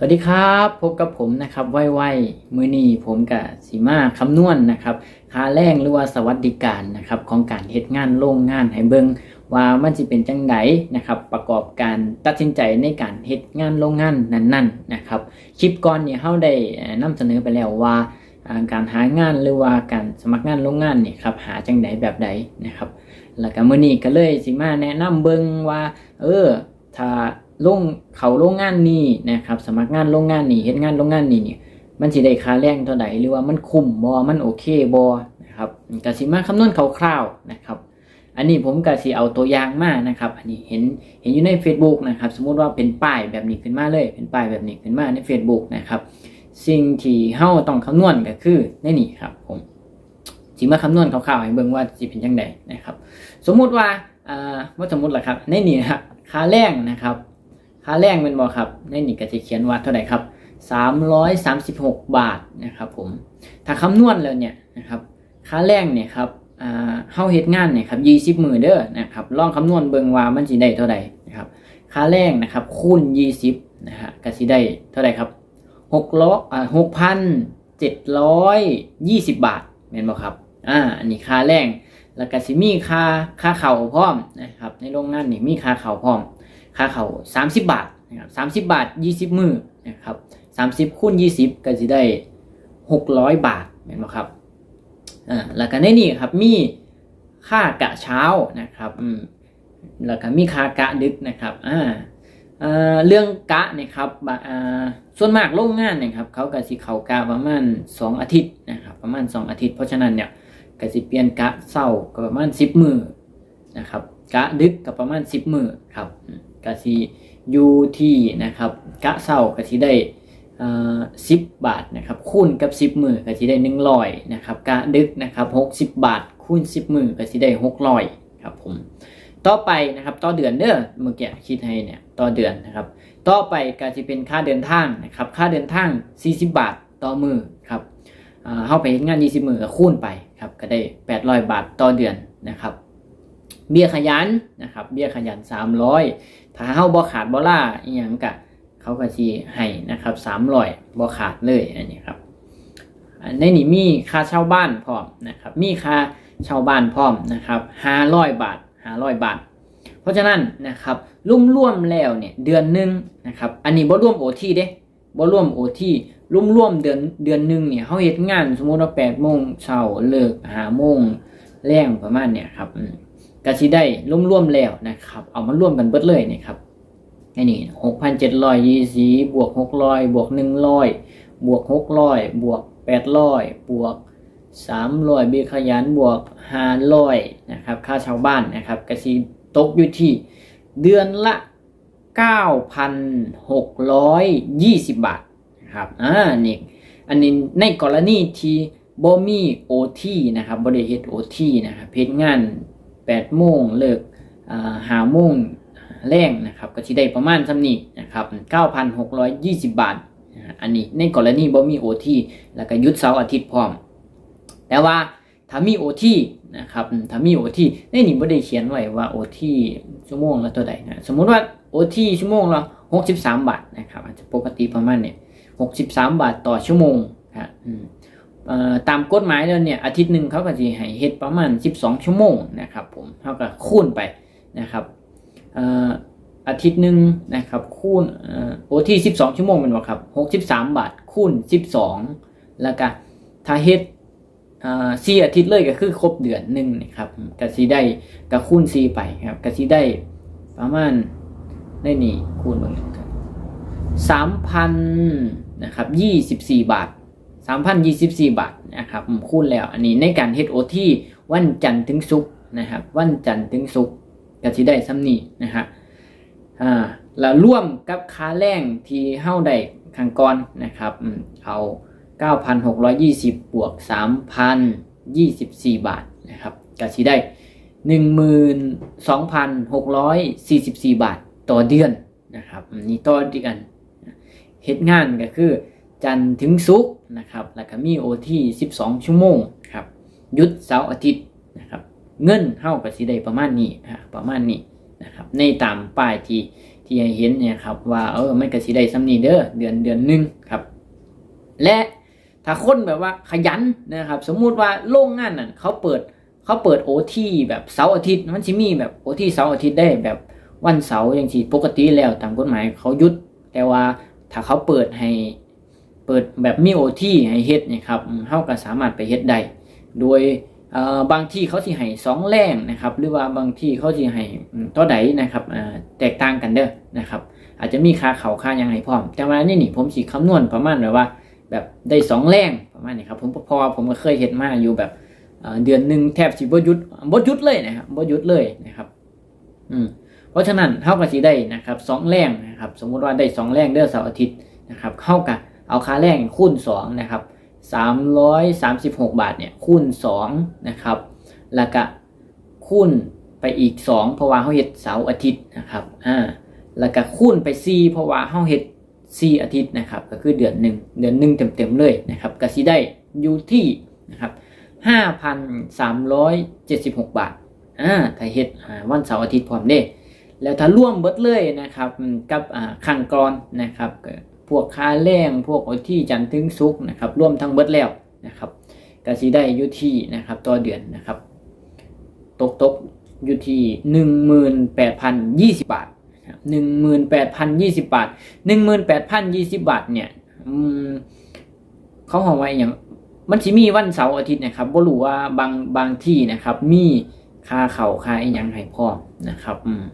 สวัสดีครับพบกับผมนะครับไวไวมือนีผมกับสีมาคำนวณนะครับค่าแรงหรือว่าสวัสดิการนะครับของการเฮ็ดงานโรงงานให้เบิงว่ามันสิเป็นจังไดนะครับประกอบการตัดสินใจในการเฮ็ดงานโรงงานนั้นๆนะครับคลิปก่อนเนี่ยเฮาได้เอ่อนำเสนอไปแล้วว่าการหางานหรือว่าการสมัครงานโรงงานเนี่ยครับหาจังไดแบบใดนะครับ แล้วก็มือนีก็เลยสิมาแนะนำเบิงว่า เออถ้า ลงเขาโรงงานนี้นะครับ สมัครงานโรงงานนี้เฮ็ดงานโรงงานนี้เนี่ยมันสิได้ค่าแรงเท่าใดหรือว่ามันคุ้มบ่มันโอเคบ่นะครับก็สิมาคำนวณคร่าวๆนะครับ อันนี้ผมก็สิเอาตัวอย่างมานะครับ อันนี้เห็นเห็นอยู่ใน Facebook นะครับ สมมุติว่าเป็นป้ายแบบนี้ขึ้นมาเลย เป็นป้ายแบบนี้ขึ้นมาใน Facebook นะครับสิ่งที่เฮาต้องคำนวณก็คือในนี่ครับผมสิมาคำนวณคร่าวๆให้เบิ่งว่าสิเป็นจังไดนะครับ สมมุติว่าอ่าว่าสมมุติล่ะครับในนี่นะครับค่าแรงนะครับ ค่าแรงเป็นบ่ครับในนี่ก็จะเขียนว่าเท่าไหร่ครับ 336 บาทนะครับผมถ้าคำนวณแล้วเนี่ยนะครับค่าแรงเนี่ยครับอ่าเฮาเฮ็ดงานเนี่ยครับ20มื้อเด้อนะครับลองคำนวณเบิงว่ามันสิได้เท่าใดนะครับค่าแรงนะครับคูณ20นะฮะก็สิได้เท่าใดครับ6ล้ออ่า6,720บบาทแม่นบ่ครับอ่าอันนี้ค่าแรงแล้วก็สิมีค่าค่าเข่าพร้อมนะครับในโรงงานนี่มีค่าเข่าพร้อม ค่าเข่า30 บาทนะครับ30บาท 20 มือนะครับ30คูณ20 ก็จะได้ 600 บาทเห็นไหมครับอ่าแล้วก็ในนี่ครับมีค่ากะเช้านะครับอืมแล้วก็มีค่ากะดึกนะครับอ่าเรื่องกะเนี่ยครับส่วนมากโรงงานเนี่ยครับเขาก็สิเขากะประมาณ 2 อาทิตย์นะครับประมาณ 2 อาทิตย์ เพราะฉะนั้นเนี่ยก็สิเปลี่ยนกะเศร้าก็ประมาณ 10 มือนะครับกะดึกก็ประมาณ 10 มือครับ อืมกสิอยู่ที่นะครับกะเศร้ากะสิได้สิบบาทนะครับคูณกับสิบมือกสิได้หนึ่งร้อยนะครับกะดึกนะครับหกสิบบาทคูณสิบมือกสิได้หกร้อยครับผมต่อไปนะครับต่อเดือนเด้อเมื่อกี้คิดให้เนี่ยต่อเดือนนะครับต่อไปก็จะเป็นค่าเดินทางนะครับค่าเดินทาง40บบาทต่อมือครับเข้าไปเฮ็ดงาน20มือก็คูณไปครับก็ได้800บาทต่อเดือนนะครับเบี้ยขยันนะครับเบี้ยขยัน300 ถ้าเฮาบ่ขาดบ่ล่าอีหยังกะเขาก็สิให้นะครับ300บ่ขาดเลยอันนี้ครับอันในนี้มีค่าเช่าบ้านพร้อมนะครับ มีค่าเช่าบ้านพร้อมนะครับ500บาท500บาท เพราะฉะนั้นนะครับรุ่มร่วมแล้วเนี่ยเดือนหนึ่งนะครับอันนี้บ่ร่วม OT เด้บ่ร่วม OT รวมเดือนเดือนหนึ่งเนี่ยเฮาเฮ็ดงานสมมุติว่า8โมงเช้าเลิก5โมงแรงประมาณเนี่ยครับ อืมก็สิได้ร่วมๆแล้วนะครับ เอามาร่วมกันเบิดเลยนี่ครับอันนี้หกพันเจ็ดร้อยยี่สิบบวกหกร้อยบวกหนึ่งร้อยบวกหกร้อยบวกแปดร้อยบวกสามร้อยบีขยันบวกห้าร้อยนะครับ ค่าชาวบ้านนะครับก็สิตกอยู่ที่เดือนละเก้าพันหกร้อยยี่สิบบาทนะครับอ่านี่อันนี้ในกรณีที่บ่มีโอทีนะครับบริเฮ็ดโอทีนะครับเพจงาน 8โมงเลิกหาโมงแรงนะครับก็ที่ได้ประมาณสำนีนะครับ9,620 บาท อันนี้ในกรณีบ่มี OT แล้วก็ยุดเสาร์อาทิตย์พร้อม แต่ว่าถ้ามี OT นะครับถ้ามี OT ในนี้บ่ได้เขียนไว้ว่า OT ชั่วโมงละเท่าใดนะสมมุติว่า OT ชั่วโมงละ63 บาทนะครับอาจจะปกติประมาณเนี่ย63 บาทต่อชั่วโมงครับ ตามกฎหมายแล้วเนี่ยอาทิตย์หนึ่งเขาก็จะให้เฮ็ดประมาณ 12 ชั่วโมงนะครับผมเขาก็คูณไปนะครับอาทิตย์หนึ่งนะครับคูณเอ่อโอที่ 12 ชั่วโมงเป็นบ่ครับ 63 บาทคูณ 12 แล้วก็ถ้าเฮ็ดอ่า4อาทิตย์เลยก็คือครบเดือนหนึ่งนะครับก็สิได้ก็คูณ4ไปครับก็สิได้ประมาณได้นี่คูณเบิ่งครับ3,000นะครับ24บาท 3,024 บาทนะครับคูณแล้วอันนี้ในการเฮ็ดโอทีวันจันทร์ถึงศุกร์นะครับ วันจันทร์ถึงศุกร์ก็สิได้ซ้ำนี้นะฮะอ่าแล้วร่วมกับค่าแรงที่เฮาได้ข้างก่อนนะครับอืมเอา 9,620 บวก 3,024 บาทนะครับก็สิได้ 12,644 บาทต่อเดือนนะครับนี่ต่อเดือนเฮ็ดงานก็คือ จันทร์ถึงศุกร์นะครับแล้วก็มีโอที่12 ชั่วโมงครับหยุดเสาร์อาทิตย์นะครับเงินเท่ากับสิได้ประมาณนี้อ่าประมาณนี้นะครับในตามป้ายที่ที่เห็นเนี่ยครับว่าเออไมันก็สิได้ซ้ำนี้เด้อเดือนเดือนหนึ่งครับ และถ้าคนแบบว่าขยันนะครับสมมุติว่าโรงงานนั่นเขาเปิดเขาเปิดโอที่แบบเสาร์อาทิตย์มันสิมีแบบโอที่เสาร์อาทิตย์ได้แบบวันเสาร์อย่างที่ปกติแล้วตามกฎหมายเขาหยุดแต่ว่าถ้าเขาเปิดให้ เปิดแบบมีโอทีให้เฮ็ดนะครับเฮาก็สามารถไปเฮ็ดได้โดยบางที่เขาสิให้สองแรงนะครับ หรือว่าบางที่เขาสิให้อืมเท่าใดนะครับแตกต่างกันเด้อนะครับ อาจจะมีค่าเขาค่ายังให้พร้อม แต่ว่านี่นี่ผมสิคำนวณประมาณแบบว่า แบบได้สองแรงประมาณนี้ครับผมพราะว่าผมก็เคยเห็นมาอยู่แบบเดือนหนึ่งแทบสิบยุดบยุดเลยนะครับบยุดเลยนะครับ อืมเพราะฉะนั้นเท่ากับสิได้นะครับสองแรงนะครับ สมมุติว่าได้สองแรงเดือนเสาร์อาทิตย์นะครับเข้ากับ เอาค่าแรงคูณสองนะครับสามร้อยสามสิบหกบาทเนี่ยคูณสองนะครับแล้วก็คูณไปอีกสองเพราะว่าเขาเฮ็ดเสาร์อาทิตย์นะครับอ่าแล้วก็คูณไปสี่เพราะว่าเขาเฮ็ดสี่อาทิตย์นะครับก็คือเดือนหนึ่งเดือนหนึ่งเต็มๆเลยนะครับก็สิได้อยู่ที่นะครับห้าพันสามร้อยเจ็ดสิบหกบาทอ่าถ้าเฮ็ดวันเสาร์อาทิตย์พร้อมเด้แล้วถ้าร่วมเบิดเลยนะครับกับอ่าขังกรนะครับ พวกค่าแรงพวกอที่จันทึงศุกนะครับร่วมทั้งเบิดแล้วนะครับกสิได้อยู่ที่นะครับต่อเดือนนะครับ ตกตกอยู่ที่หนึ่งหมื่นแปดพันยี่สิบบาทหนึ่งหมื่นแปดพันยี่สิบบาทหนึ่งหมื่นแปดพันยี่สิบบาทเนี่ยเขาหอไว้อย่างมันสิมีวันเสาร์อาทิตย์นะครับบ่รู้ว่าบางบางที่นะครับ มีค่าเข่าค่าอีหยังให้พร้อนะครับ อืม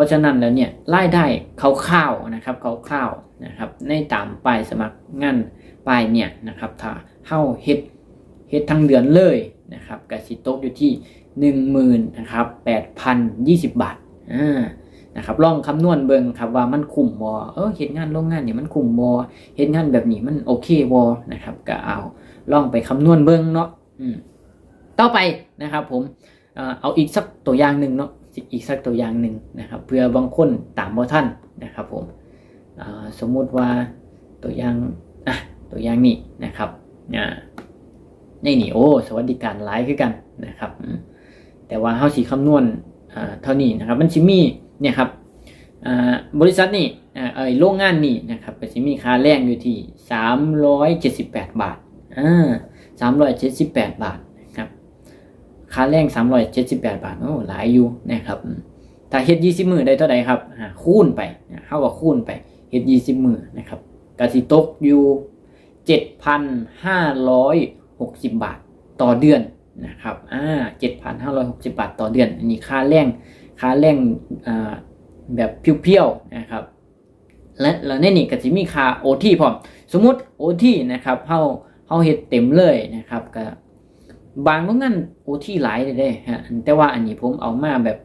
ราะฉะนั้นแล้วเนี่ยรายได้คร่าวๆนะครับคร่าวๆนะครับในตามป้ายสมัครงานป้ายเนี่ยนะครับถ้าเข้าเฮ็ดเฮ็ดทั้งเดือนเลยนะครับกสิตกอยู่ที่หนึ่งหมื่นนะครับแปดพันยี่สิบบาทอ่านะครับลองคำนวณเบิ่งครับว่ามันคุ้มบ่เออเฮ็ดงานโรงงานเนี่ยมันคุ้มบ่เฮ็ดงานแบบนี้มันโอเคบ่นะครับก็เอาลองไปคำนวณเบิ่งเนาะอืมต่อไปนะครับผมเอาอีกสักตัวอย่างหนึ่งเนาะ อีกสักตัวอย่างหนึ่งนะครับเพื่อบางคนตามบ่ทันนะครับผมสมมุติว่าตัวอย่างอะตัวอย่างนี้นะครับอ่านี่นี่โอ้สวัสดิการหลายคือกันนะครับ แต่ว่าเฮาสิคำนวณเท่านี้นะครับมันสิมีเนี่ยครับบริษัทนี่เอยโรงงานนี่นะครับก็สิมีค่าแรงอยู่ที่ 378 บาทอ่า378 บาท ค่าแรง378 บาทโอ้หลายอยู่นะครับถ้าเฮ็ด20 มื้อได้เท่าใดครับคูณไปเฮาก็คูณไปเฮ็ด20 มื้อนะครับก็สิตกอยู่ 7,560 บาทต่อเดือนนะครับอ่าเจ็ดพันห้าร้อยหกสิบาทต่อเดือน อันนี้ค่าแรงค่าแรงอ่าแบบเพียวๆนะครับและแล้วในนี้ก็จะมีค่า OT พร้อม สมมุติ OT นะครับเฮาเฮาเฮ็ดเต็มเลยนะครับก็ บางโรงงาน OT หลายเลยเด้ฮะแต่ว่าอันนี้ผมเอามาแบบ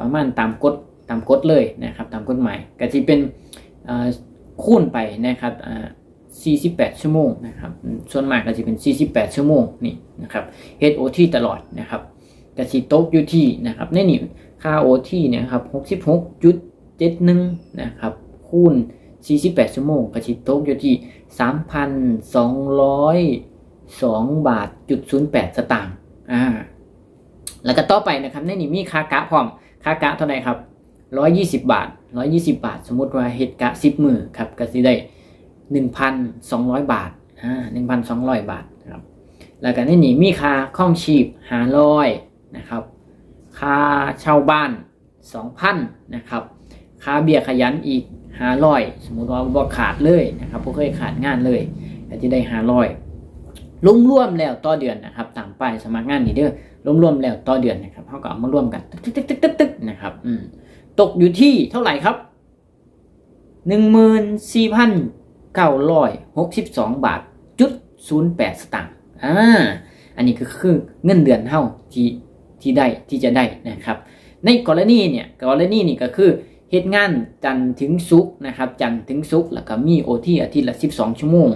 ประมาณตามกฎตามกฎเลยนะครับ ตามกฎหมายก็จะเป็นอ่าคูณไปนะครับอ่า48 ชั่วโมงนะครับ ส่วนมากก็จะเป็น 48 ชั่วโมงนี่นะครับ HOT ตลอดนะครับกสิตกอยู่ที่นะครับในนี่ค่า OT เนี่ยครับ66.71นะครับคูณ 48 ชั่วโมงกสิตกอยู่ที่ 2 บาทจุด08สตางค์อ่าแล้วก็ต่อไปนะครับในนี่มีค่ากะพร้อมค่ากะเท่าไหร่ครับ120บาท120บาท สมมติว่าเฮ็ดกะ10มือครับก็สิได้1,200บาทอ่า1,200บาทครับแล้วก็ในนี้มีค่าข้องชีพ500นะครับค่าเช่าบ้าน2,000นะครับค่าเบี้ยขยันอีก500สมมุติว่าบ่ขาดเลยนะครับบ่เคยขาดงานเลยก็จะได้500ร รวมๆแล้วต่อเดือนนะครับตามป้ายสมัครงานนี่เด้อรวมๆแล้วต่อเดือนนะครับเฮาก็เอามารวมกันตึ๊กๆๆๆๆนะครับอืมตกอยู่ที่เท่าไหร่ครับ14,962บสองบาทจุด08สตางค์อ่าอันนี้ก็คือเงินเดือนเท่าที่ที่ได้ที่จะได้นะครับ ในกรณีเนี่ยกรณีนี่ก็คือเฮ็ดงานจันทร์ถึงศุกนะครับจันทร์ถึงศุกแล้วก็มีโอทีอาทิตย์ละ 12 ชั่วโมง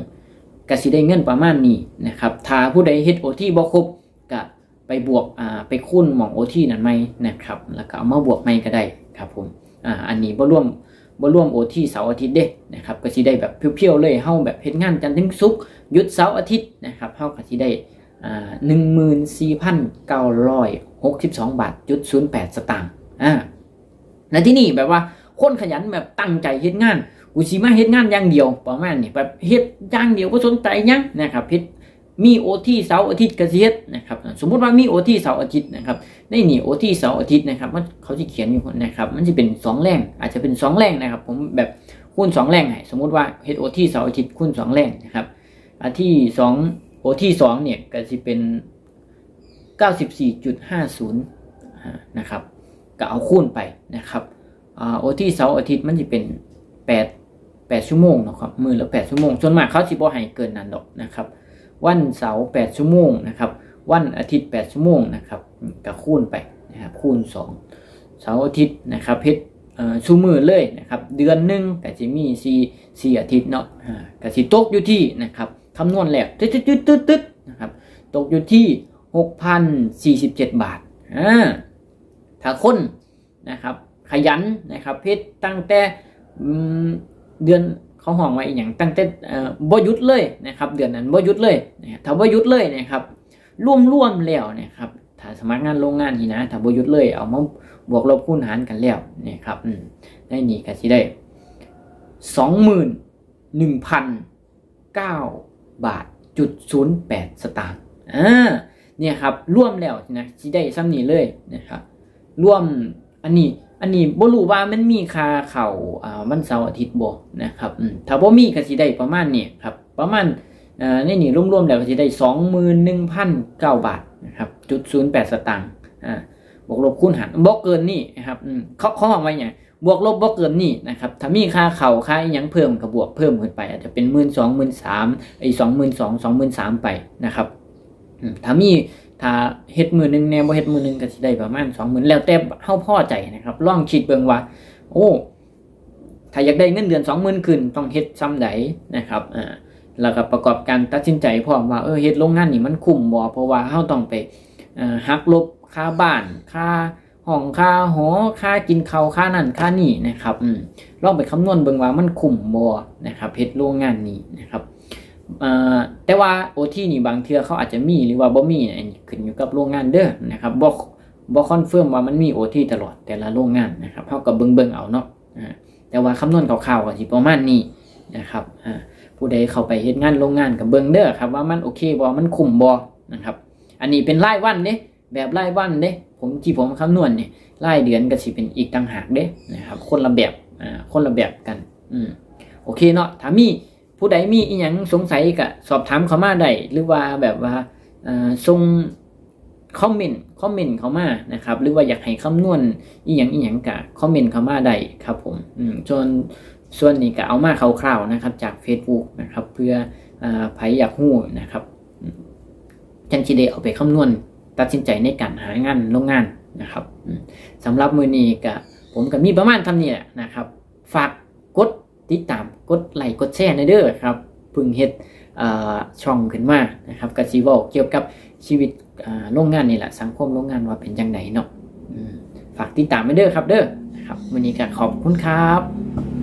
ก็สิได้เงินประมาณนี้นะครับถ้าผู้ใดเฮ็ดโอทีบ่ครบก็ไปบวกอ่าไปคูณหม่องโอทีนั้นไหมนะครับแล้วก็เอามาบวกใหม่ก็ได้ครับผมอ่าอันนี้บ่รวมบ่รวมโอทีเสาร์อาทิตย์เด้นะครับก็สิได้แบบเพียวๆเลยเฮาแบบเฮ็ดงานจันทร์ถึงศุกร์หยุดเสาร์อาทิตย์นะครับเฮาก็สิได้อ่าหนึ่งหมื่นสี่พันเก้าร้อยหกสิบสองบาทจุดศูนย์แปดสตางค์อ่าแล้วที่นี่แบบว่าคนขยันแบบตั้งใจเฮ็ดงาน กูสิมาเฮ็ดงานอย่างเดียวประมาณนี้แบบเฮ็ดอย่างเดียวบ่สนใจยังนะครับเฮ็ดมีโอทีเสาร์อาทิตย์ก็เฮ็ดนะครับสมมุติว่ามีโอทีเสาร์อาทิตย์นะครับในนี่โอทีเสาร์อาทิตย์นะครับมันเขาสิเขียนอยู่นะครับมันจะเป็นสองแรงอาจจะเป็นสองแรงนะครับ ผมแบบคูณสองแรงให้สมมุติว่าเฮ็ดโอทีเสาร์อาทิตย์คูณสองแรงนะครับอันที่สองโอทีสองเนี่ยก็สิเป็น 94.50อ่านะครับก็เอาคูณไปนะครับโอที่เสาร์อาทิตย์มันจะเป็น 8 8ชั่วโมงนะครับมือละ8ชั่วโมงส่วนมากเขาสิบ่ให้เกินนั้นดอกนะครับ วันเสาร์8ชั่วโมงนะครับ วันอาทิตย์8ชั่วโมงนะครับอืมก็คูณไปนะครับคูณ2เสาร์อาทิตย์นะครับเพชรชูมือเลยนะครับ เดือนหนึ่งก็จะมี4 4อาทิตย์เนาะก็สิตกอยู่ที่นะครับคำนวณแล้วตึ๊ดตึ๊ดตึ๊ดตึ๊ดนะครับตกอยู่ที่6,047บาทอ่าถ้าคนนะครับ ขยันนะครับเพชรตั้งแต่ เดือนเขาห้องไว้อย่างตั้งแต่บ่ยุดเลยนะครับ เดือนนั้นบ่ยุดเลยนะครับถ้าบ่ยุดเลยนะครับร่วมๆแล้วนะครับถ้าสมัครงานโรงงานที่นะถ้าบ่ยุดเลยเอามาบวกลบคูณหารกันแล้วนะครับได้นี่ก็สิได้สองหมื่นหนึ่งพันเก้าบาทจุดศูนย์แปดสตางค์อ่าเนี่ยครับร่วมแล้วนะสิได้ซ้ำนี้เลยนะครับร่วมอันนี้ อันนี้บ่รู้ว่ามันมีค่าเข่าอ่าวันเสาร์อาทิตย์บ่นะครับถ้าบ่มีก็สิได้ประมาณนี้ครับประมาณอ่นนี่รวมๆแล้วก็สิได้21,009บาทนะครับจุด08สตางค์อ่าบวกลบคูณหารบ่เกินนี่นะครับเขาเขาบอกไว้หยังบวกลบบ่เกินนี่นะครับถ้ามีค่าเข่าค่าอยังเพิ่มก็บวกเพิ่มขึ้นไป อาจจะเป็น12,000 13,000ไอ้22,000 23,000ไปนะครับถ้ามี ถ้าเฮ็ดมือหนึงแน่บ่เฮ็ดมือหนึงก็สิได้ประมาณ20,000แล้วแต่เฮาพอใจนะครับลองคิดเบิ่งว่า โอ้ถ้าอยากได้เงินเดือน20,000ขึ้นต้องเฮ็ดซ้ำใดนะครับอ่าแล้วก็ประกอบการตัดสินใจพร้อมว่าเออเฮ็ดโรงงานนี่มันคุ้มบ่เพราะว่าเฮาต้องไปหักลบค่าบ้านค่าห้องค่าหอค่ากินข้าวค่านั่นค่านี่นะครับอืมลองไปคำนวณเบิ่งว่ามันคุ้มบ่นะครับเฮ็ดโรงงานนี้นะครับ แต่ว่าโอทีนี่บางเทื่อเขาอาจจะมีหรือว่าบ่มีเนี่ยอันนี้ขึ้นอยู่กับโรงงานเด้อนะครับบ่บ่คอนเฟิร์มว่ามันมีโอทีตลอดแต่ละโรงงานนะครับเฮาก็เบิ่งๆเอาเนาะแต่ว่าคำนวณคร่าวๆก็สิประมาณนี้นะครับผู้ใดเข้าไปเฮ็ดงานโรงงานก็เบิ่งเด้อครับว่ามันโอเคบ่มันคุ้มบ่นะครับ อันนี้เป็นรายวันเด้แบบรายวันเด้ผมที่ผมคำนวณเนี่ยรายเดือนก็สิเป็นอีกต่างหากเด้นะครับ คนละแบบอ่าคนละแบบกันอืมโอเคเนาะถ้ามี ผู้ใดมีอีหยังสงสัยก็สอบถามเขามาได้หรือว่าแบบว่าส่งคอมเมนต์คอมเมนต์เขามานะครับ หรือว่าอยากให้คำนวณอีหยังอีหยังก็คอมเมนต์เขามาได้ครับผมอืมส่วนส่วนนี้ก็เอามาคร่าวๆนะครับ จาก Facebook นะครับ เพื่ออ่าใครอยากฮู้นะครับจังสิได้เอาไปคำนวณตัดสินใจในการหางานโรงงานนะครับสำหรับมือนี้ก็ผมก็มีประมาณทำนี้แหละนะครับ ฝาก ติดตามกดไลค์กดแชร์ในเด้อครับพึ่งเฮ็ดช่องขึ้นมานะครับกสิเว้าเกี่ยวกับชีวิตโรงงานนี่แหละสังคมโรงงานว่าเป็นยังไงเนาะอืมฝากติดตามไปเด้อครับเด้อนะครับวันนี้ก็ขอบคุณครับ